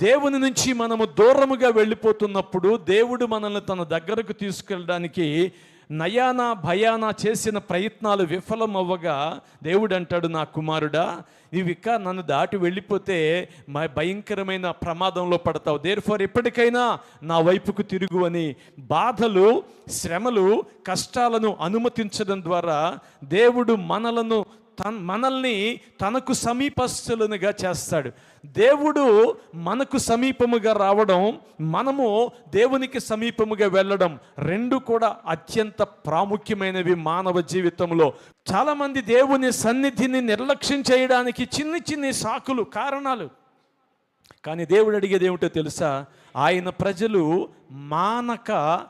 దేవుని నుంచి మనము దూరముగా వెళ్ళిపోతున్నప్పుడు దేవుడు మనల్ని తన దగ్గరకు తీసుకెళ్ళడానికి నయానా భయానా చేసిన ప్రయత్నాలు విఫలం అవ్వగా దేవుడు అంటాడు నా కుమారుడా ఇవిక నన్ను దాటి వెళ్ళిపోతే మా భయంకరమైన ప్రమాదంలో పడతావు. దేర్ ఫర్ ఎప్పటికైనా నా వైపుకు తిరుగు అని బాధలు శ్రమలు కష్టాలను అనుమతించడం ద్వారా దేవుడు మనలను తన మనల్ని తనకు సమీపస్తులనుగా చేస్తాడు. దేవుడు మనకు సమీపముగా రావడం మనము దేవునికి సమీపముగా వెళ్ళడం రెండు కూడా అత్యంత ప్రాముఖ్యమైనవి మానవ జీవితంలో. చాలామంది దేవుని సన్నిధిని నిర్లక్ష్యం చేయడానికి చిన్ని చిన్ని సాకులు కారణాలు. కానీ దేవుడు అడిగేది ఏమిటో తెలుసా? ఆయన ప్రజలు మానక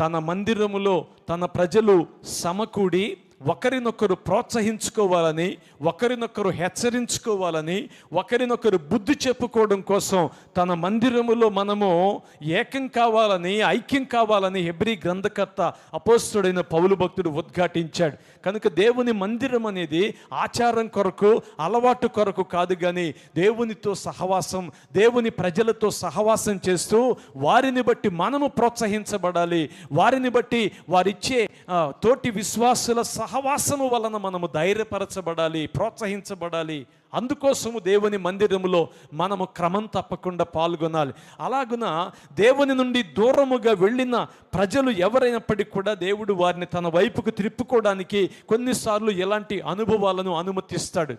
తన మందిరములో తన ప్రజలు సమకూడి ఒకరినొకరు ప్రోత్సహించుకోవాలని ఒకరినొకరు హెచ్చరించుకోవాలని ఒకరినొకరు బుద్ధి చెప్పుకోవడం కోసం తన మందిరములో మనము ఏకం కావాలని ఐక్యం కావాలని హెబ్రి గ్రంథకర్త అపోస్తుడైన పౌలు భక్తుడు ఉద్ఘాటించాడు. కనుక దేవుని మందిరం అనేది ఆచారం కొరకు అలవాటు కొరకు కాదు కానీ దేవునితో సహవాసం దేవుని ప్రజలతో సహవాసం చేస్తూ వారిని బట్టి మనము ప్రోత్సహించబడాలి. వారిని బట్టి వారిచ్చే తోటి విశ్వాసుల సహవాసము వలన మనము ధైర్యపరచబడాలి ప్రోత్సహించబడాలి. అందుకోసము దేవుని మందిరములో మనము క్రమం తప్పకుండా పాల్గొనాలి. అలాగున దేవుని నుండి దూరముగా వెళ్ళిన ప్రజలు ఎవరైనప్పటికీ కూడా దేవుడు వారిని తన వైపుకు త్రిప్పుకోవడానికి కొన్నిసార్లు ఎలాంటి అనుభవాలను అనుమతిస్తాడు.